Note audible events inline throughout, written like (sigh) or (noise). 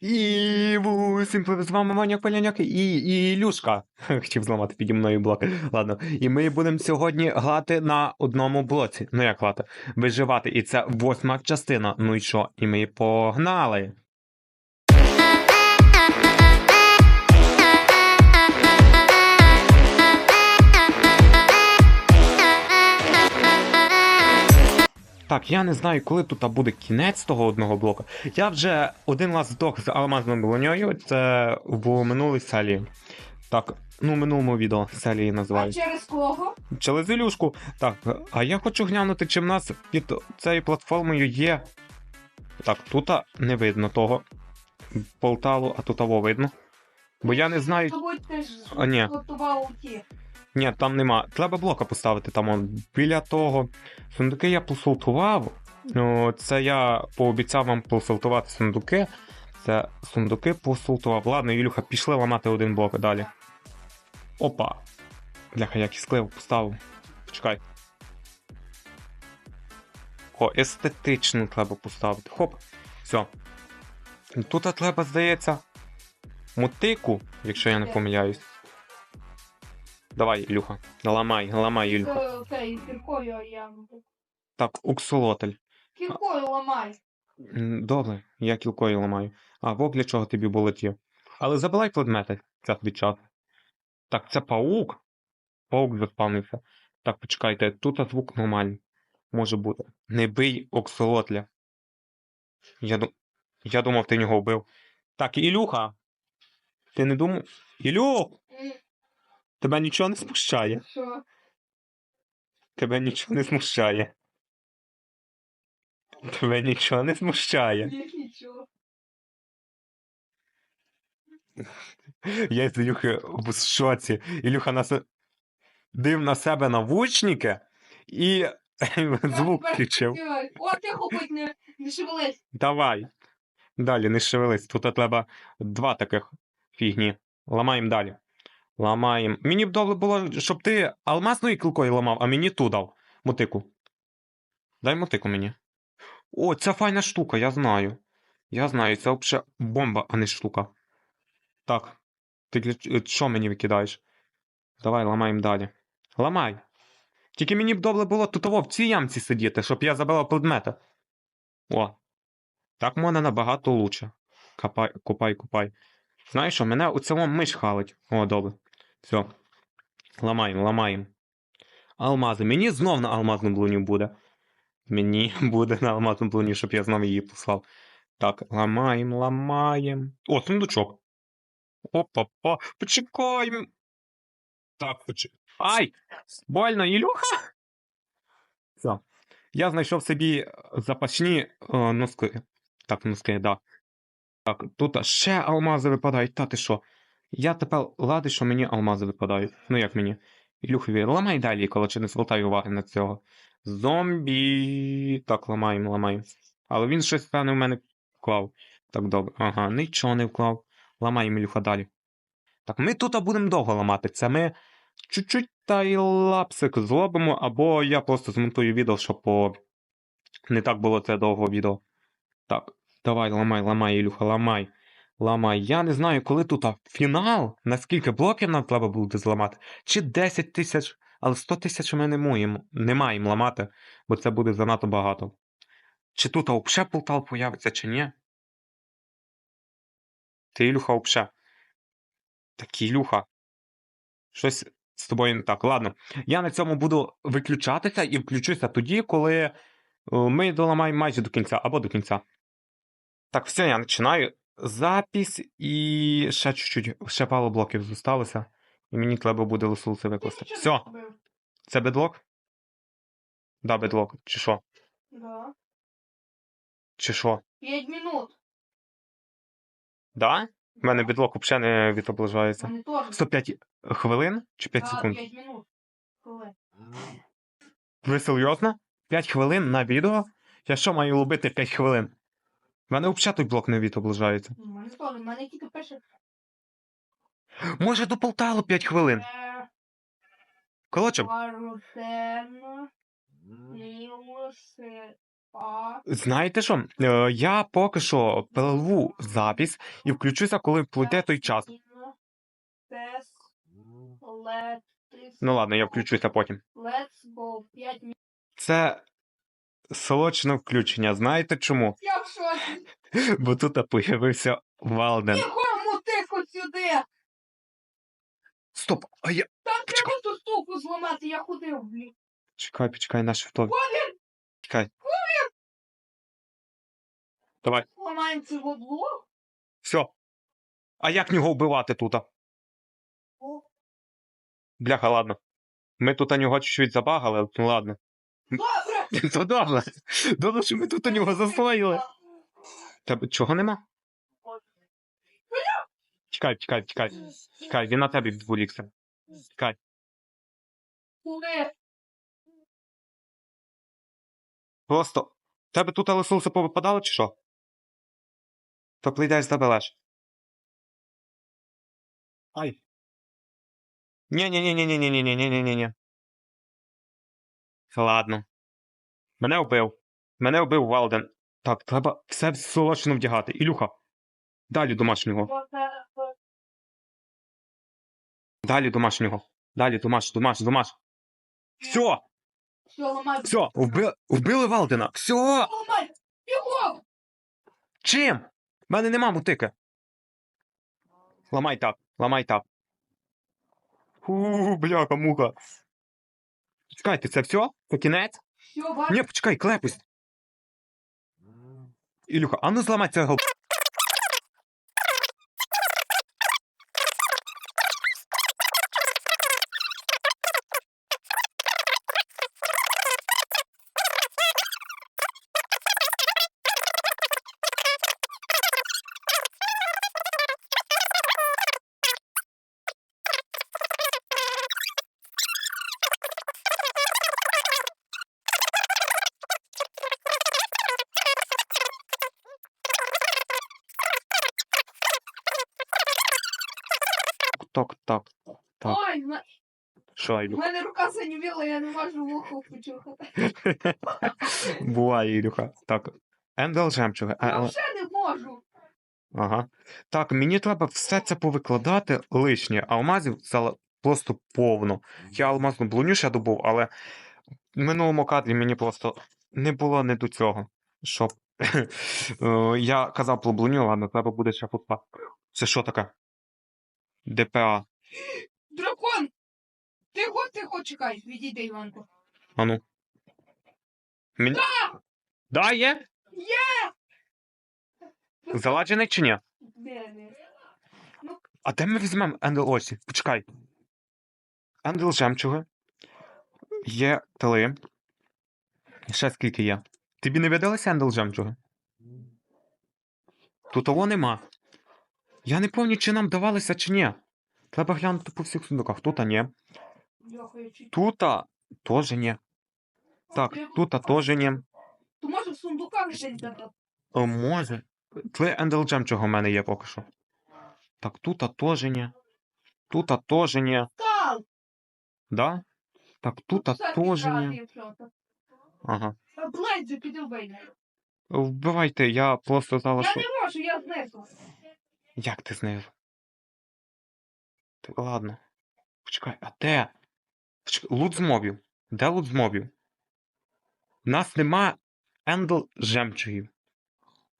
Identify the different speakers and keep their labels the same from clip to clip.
Speaker 1: І усім з вами Маняк Паляняк і, і Ілюшка. (laughs) Хотів зламати піді мною блок. Ладно. І ми будемо сьогодні грати на одному блоці. Ну як грати? Виживати. І це восьма частина. Ну і що? І ми погнали. Так, я не знаю, коли тут буде кінець того одного блоку. Я вже один раз здох з алмазною броньою, це в минулій серії. Так, ну в минулому відео серії
Speaker 2: А через кого?
Speaker 1: Через Ілюшку. Так, а я хочу глянути, чи в нас під цією платформою є. Так, тут не видно того порталу, а тут того видно. Бо я не знаю.
Speaker 2: Тобою теж
Speaker 1: А, ні. Ні, там нема. Треба блока поставити там он, біля того. Сундуки я посолтував. Ну, це я пообіцяв вам посолтувати сундуки. Це сундуки посолтував. Ладно, Ілюха, пішли ламати один блок далі. Опа. Бляха, як склив поставив. Почекай. О, естетично треба поставити. Хоп. Все. Тут треба, здається, мотику, якщо я не помиляюсь. Давай, Ілюха, ламай, ламай, Ілюха.
Speaker 2: Це- Цей кіркою я.
Speaker 1: Так, уксолотель.
Speaker 2: Кіркою ламай.
Speaker 1: М, Добре, я кілкою ламаю. А во для чого тобі болотів? Але забирай предмети час від часу. Так, це паук. Паук заспавнився. Так, почекайте, тут звук нормальний. Може бути. Не бий оксолотля. Я, ду... я думав, ти нього вбив. Так, Ілюха. Ти не думав. Ілюх! Тебе нічого не смущає.
Speaker 2: Що?
Speaker 1: Тебе нічого не смущає. Тебе нічого не смущає.
Speaker 2: Нічого.
Speaker 1: Я з Ілюхи в шоці. Ілюха нас див на себе навучники і (laughs) звук включив.
Speaker 2: О, тихо, будь не, не шевелись.
Speaker 1: Давай. Далі, не шевелись. Тут треба два таких фігні. Ламаємо далі. Ламаємо. Мені б добре було, щоб ти алмазною кілкою ламав, а мені ту дав. Мотику. Дай мотику мені. О, це файна штука, я знаю. Я знаю, це взагалі бомба, а не штука. Так. Ти для що мені викидаєш? Давай, ламаємо далі. Ламай. Тільки мені б добре було тут в цій ямці сидіти, щоб я забрав предмети. О. Так можна набагато лучше. Копай, копай, копай. Знаєш що, мене у цілому миш халить. О, добре. Все. Ламаємо, ламаємо. Алмази. Мені знов на алмазну блуню буде. Мені (laughs) буде на алмазну блуню, щоб я знов її послав. Так, ламаємо, ламаємо. О, сундучок. Опа-па. Почекаємо. Так, почекай. Ай! Больно, Ілюха! Все. Я знайшов собі запасні е, носки. Так, носки, да. Так, тут ще алмази випадають, та ти що? Я тепер ладий, що мені алмази випадають. Ну як мені? Ілюхові, ламай далі, коли чи не звертай уваги на цього. Зомбі. Так, ламаємо, ламаємо. Але він щось, певне, в мене вклав. Так, добре. Ага, нічого не вклав. Ламаємо Ілюха далі. Так, ми тут будемо довго ламати. Це ми чуть-чуть тайлапсик зробимо, або я просто змонтую відео, щоб по... не так було це довго відео. Так, давай, ламай, ламай, Ілюха, ламай. Ламай. Я не знаю, коли тут а, фінал, наскільки блоків нам треба буде зламати. Чи 10 тисяч, але 100 тисяч ми не маємо, не маємо ламати, бо це буде занадто багато. Чи тут взагалі портал появиться, чи ні? Ти, Ілюха, взагалі. Так, Ілюха. Щось з тобою не так. Ладно. Я на цьому буду виключатися і включуся тоді, коли е, ми доламаємо майже до кінця або до кінця. Так, все, я починаю. Запись і ще чуть-чуть, ще пару блоків залишилося. І мені треба буде ресурси викласти. Все, це бедлок? Да, бедлок. Чи що?
Speaker 2: Да.
Speaker 1: Чи що?
Speaker 2: П'ять минут.
Speaker 1: Да? У мене бедлок взагалі не відображається.
Speaker 2: Вони теж.
Speaker 1: 105 хвилин чи 5
Speaker 2: Да,
Speaker 1: секунд?
Speaker 2: П'ять минут. Коли?
Speaker 1: Ви серйозно? 5 хвилин на відео? Я що маю робити 5 хвилин? У мене взагалі той блок не відображається.
Speaker 2: У мене теж. У мене тільки перше.
Speaker 1: Може до Полталу 5 хвилин.
Speaker 2: Е,
Speaker 1: Коротше, Знаєте що? Е, я поки що перерву запись і включуся, коли пройде той час. Ну ладно, я включуся потім.
Speaker 2: Let's go. 5 минут.
Speaker 1: Це срочне включення. Знаєте чому?
Speaker 2: Я в шоці.
Speaker 1: Бо тут появився Валден.
Speaker 2: Кому тихо сюди?
Speaker 1: Стоп! А я.
Speaker 2: Там треба ту штуку зламати, я ходив, блін.
Speaker 1: Чекай, почекай, наш вторик. Чекай. Давай.
Speaker 2: Ламаємо це водло.
Speaker 1: Все. А як нього вбивати тут?
Speaker 2: О.
Speaker 1: Бляха, ладно. Ми тут нього чуть-чуть забагали, але ну ладно.
Speaker 2: Добре. (laughs)
Speaker 1: То добре. Добре, що ми тут у нього заслоїли. Тебе чого нема? Чекай, чекай, чекай. Чекай, він на тебе відволікся. Чекай. Просто. Тебе тут лисилися повипадали чи що? То прийдеш з тебе. Ай. Ні-ні-ні-ні-ні-ні-ні-ні-ні-ні-ні. Ладно. Мене вбив. Мене вбив Валден. Так, треба все срочно вдягати. Ілюха. Далі домашнього. Далі домашнього. Далі домаш, домаш, домаш. Все!
Speaker 2: Все, ламай.
Speaker 1: Вби... Вбили Валдена! Все! Чим? В мене нема мутики. Ламай так, ламай так. Фу, бляха, муха. Чекайте, це все? Це кінець? Ні, почекай, клепусь. Ілюха, а ну зламай цього. Так.
Speaker 2: Ой, в
Speaker 1: Що,
Speaker 2: в
Speaker 1: Ілюха?
Speaker 2: мене рука заніміла, я не можу вухо почухати. (laughs)
Speaker 1: Буває, Ілюха. Так. Ендел жемчуги. Е,
Speaker 2: Я
Speaker 1: е,
Speaker 2: вже не можу.
Speaker 1: Ага. Так, мені треба все це повикладати лишнє. Алмазів це просто повно. Я алмазну блуню ще добув, але в минулому кадрі мені просто не було не до цього. Щоб. (laughs) Е, Я казав про блуню, ладно, треба буде ще футпа. Це що таке? ДПА.
Speaker 2: Дракон! Тихо, тихо, чекай, відійди, Іванко.
Speaker 1: Ану. Мені... Да, є?
Speaker 2: Є!
Speaker 1: Заладжений чи ні?
Speaker 2: Де не?
Speaker 1: А де ми візьмемо Ендел Осі? Почекай. Ендел жемчуги. Є тли. Ще скільки є. Тобі не видалося Ендел жемчуги? Тут того нема. Я не пам'ятаю, чи нам давалося, чи ні. Треба глянути по всіх сундуках. Тут ні. Тут теж ні. Так, тут теж ні.
Speaker 2: То може в сундуках дати?
Speaker 1: О, може. Тли Ендел жемчуга в мене є поки що. Так, тут теж ні. Тут теж ні. Да? Так, тут теж ні. Ага.
Speaker 2: Блейдзу піди вбий.
Speaker 1: Вбивайте, я просто
Speaker 2: Я не можу, я знесу.
Speaker 1: Як ти знизу? Ти, ладно. Почекай, а де? Почекай, лут з мобів. Де лут з мобів? У нас нема ендл жемчугів.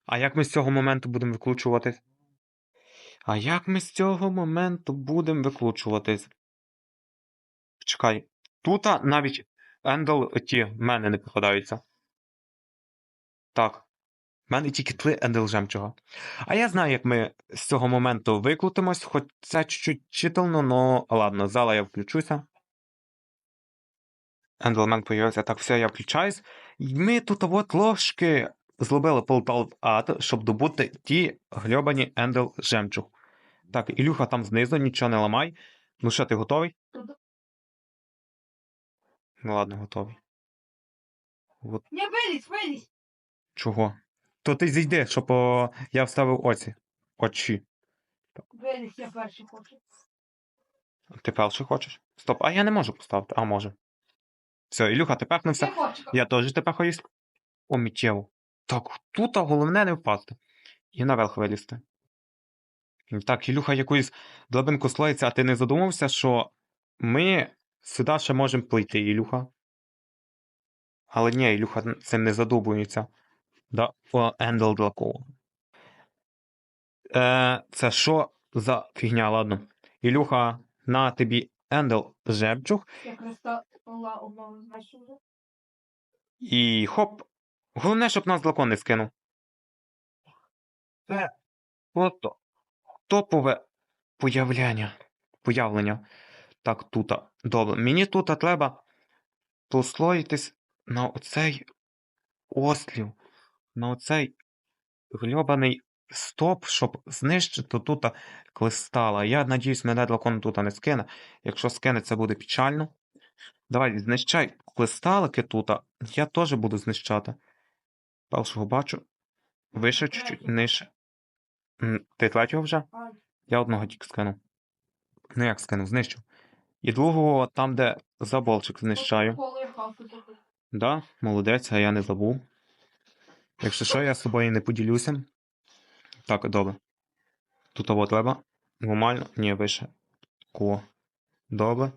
Speaker 1: А як ми з цього моменту будемо виклучуватись? А як ми з цього моменту будемо виклучуватись? Почекай. Тут навіть ендл ті в мене не попадаються. Так. Мене тільки три ендл жемчуга. А я знаю, як ми з цього моменту викрутимось, хоч це чуть-чуть читально, но ладно, зала я включуся. Ендлмен появився. Так, все, я включаюсь. І ми тут от ложки зробили полтал ад, щоб добути ті грьобані ендел жемчуг. Так, Ілюха там знизу, нічого не ламай. Ну що, ти готовий? Ну ладно, готовий. От
Speaker 2: Не вилізь, вилізь.
Speaker 1: чого? То ти зійди, щоб о, я вставив оці. Очі.
Speaker 2: Вилізь, я перший хочу.
Speaker 1: Ти перший хочеш? Стоп, а я не можу поставити, а може. Все, Ілюха, ти пехнувся.
Speaker 2: Тихо, чекай.
Speaker 1: Я теж тепер хоюсь. О, миттєво. Так, тут головне не впасти. І наверх вилізти. Так, Ілюха якусь драбинку слоїться, а ти не задумався, що ми сюди ще можемо плити, Ілюха. Але ні, Ілюха цим не задумується. Да, о, Ендел Длакова. Е, це що за фігня, ладно. Ілюха, на тобі Ендел
Speaker 2: значить.
Speaker 1: І хоп. Головне, щоб нас дракон не скинув. Це ото топове появлення. Появлення. Так, тут. Добре. Мені тут треба послоїтись на оцей острів, на оцей грьобаний стоп, щоб знищити тут кристала. Я надіюсь, мене дракон тут не скине. Якщо скине, це буде печально. Давай, знищай кристалики тут. Я теж буду знищати. Першого бачу. Вище чуть-чуть, нижче. Ти третього вже? Я одного тільки скинув. Ну як скинув, знищив. І другого там, де заболчик знищаю. Да, молодець, а я не забув. Якщо що, я з собою не поділюся. Так, добре. Тут того треба. Нормально. Ні, вище. Ко. Добре.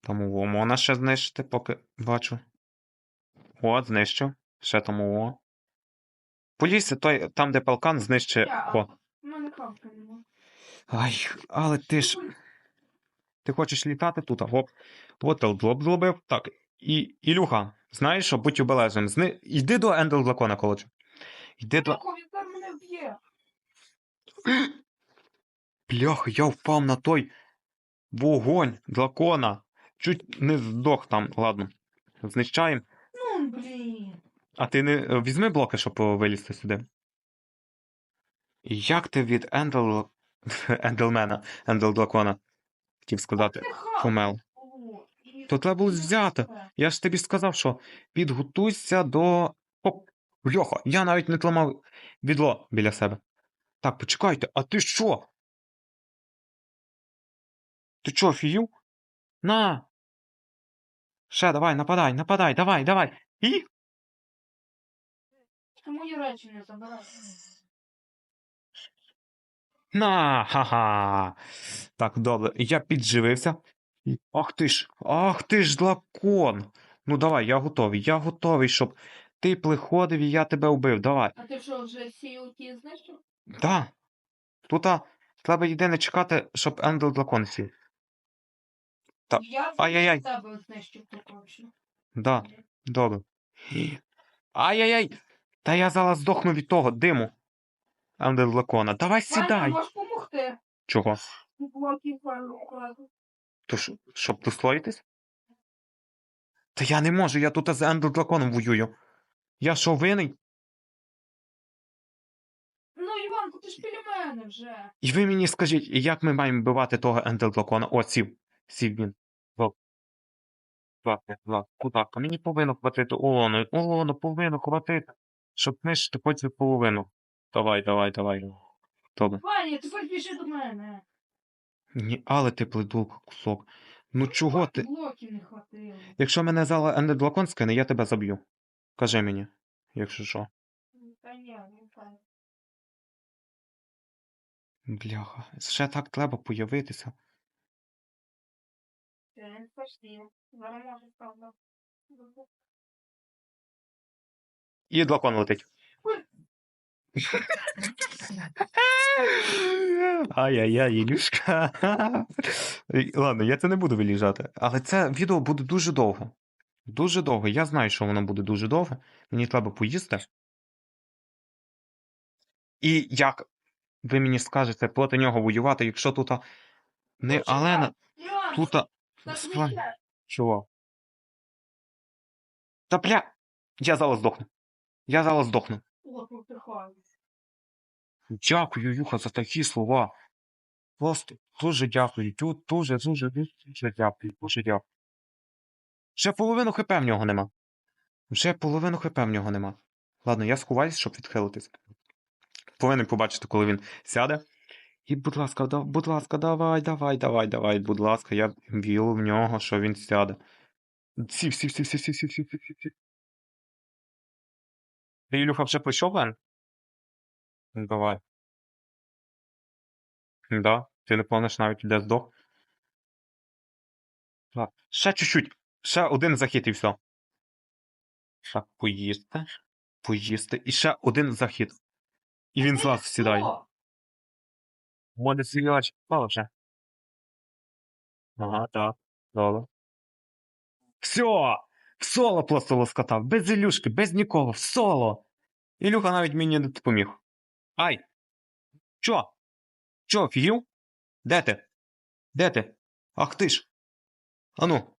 Speaker 1: Там уво можна ще знищити, поки бачу. От, знищив. Ще там уво. Полісся той, там, де палкан, знищи. О. Ай, але ти ж. Ти хочеш літати тут, а гоп. От елдлоп зробив. Так. І, Ілюха, знаєш що, будь обережним. Зни... Йди до Ендел Дракона, колодж. Йди до.
Speaker 2: Він мене вб'є.
Speaker 1: Бляха, я впав на той вогонь дракона. Чуть не здох там. Ладно. Знищаємо.
Speaker 2: Ну, блін.
Speaker 1: А ти не е, візьми блоки, щоб е, вилізти сюди. Як ти від Ендел... (laughs) Енделмена, Ендел Дракона, хотів сказати,
Speaker 2: Ти
Speaker 1: помел. То треба було взяти. Я ж тобі сказав, що підготуйся до. Оп, Льоха, я навіть не тламав відло біля себе. Так, почекайте, а ти що? Ти що, офігів? На. Ще, давай, нападай, нападай, давай, давай. І.
Speaker 2: Ти мої речі не забирай.
Speaker 1: На, ха-ха. Так, добре, я підживився. Ах ти ж, ах ти ж дракон. Ну давай, я готовий, я готовий, щоб ти приходив і я тебе вбив. Давай.
Speaker 2: А ти що, вже всі ті знищив?
Speaker 1: Да. Тут а, треба єдине чекати, щоб Ендел Дракон сів. Та-
Speaker 2: Я
Speaker 1: ай-яй-яй.
Speaker 2: тебе знищив то точно.
Speaker 1: Да, добре. Ай-яй-яй! Та я зараз здохну від того диму. Ендел Дракона. Давай сідай.
Speaker 2: Можеш допомогти.
Speaker 1: Чого?
Speaker 2: Вкладу.
Speaker 1: То що, щоб дослоїтись? Та я не можу, я тут з Ендел Драконом воюю. Я що, винний?
Speaker 2: Ну, Іванку, ти ж біля мене вже.
Speaker 1: І ви мені скажіть, як ми маємо вбивати того ентелдракона? О, сів. Сів він. Кудак, мені повинно хватити Олону. Олону повинно хватити. Щоб знищити хоч би половину. Давай, давай, давай. Добре.
Speaker 2: Ваня, тепер біжи до мене.
Speaker 1: Ні, але ти плидулка кусок. Ну чого ти?
Speaker 2: Блоків не хватило.
Speaker 1: Якщо мене зала Ендел Дракон скине, я тебе заб'ю. Кажи мені, якщо що.
Speaker 2: Та ні.
Speaker 1: Бляха, ще так треба появитися. І дракон летить. Ай-яй-яй, Ілюшка. Ладно, я це не буду виліжати. Але це відео буде дуже довго. Дуже довго. Я знаю, що воно буде дуже довго. Мені треба поїсти. І як ви мені скажете проти нього воювати, якщо тут не Алена, тут. Чого? Та бля. Я зараз здохну. Я зараз здохну. Дякую, Юха, за такі слова. Просто дуже дякую. Дуже, дуже, дуже дякую. Дуже дякую. Вже половину хп в нього нема. Вже половину хп в нього нема. Ладно, я сховаюсь, щоб відхилитись. Повинен побачити, коли він сяде. І, будь ласка, да, будь ласка, давай, давай, давай, давай, будь ласка, я вірю в нього, що він сяде. Сів, сів, сів, сів, сів, сів, сів, сів, сів. Ти, Ілюха, вже прийшов, Лен? Давай. Да, ти не помниш навіть, де здох. Так, ще чуть-чуть. Ще один захід і все. Так, поїсти. Поїсти. І ще один захід. І він з вас сідає.
Speaker 2: О,
Speaker 1: Моде свігач. Вже. Ага, так. Добре. Все! В соло просто лоскотав. Без Ілюшки, без нікого, в соло. Ілюха навіть мені не допоміг. Ай! Чо? Чо, офігів? Де ти? Де ти? Ах ти ж. Ану.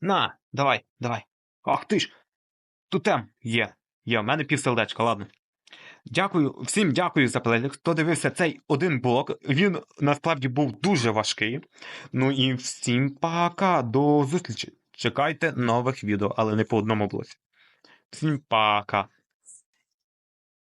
Speaker 1: На, давай, давай. Ах ти ж. Тутем є. Є, в мене півселдечка, ладно. Дякую, всім дякую за перегляд. Хто дивився цей один блок. Він насправді був дуже важкий. Ну і всім пока, до зустрічі. Чекайте нових відео, але не по одному блоці. Всім пока.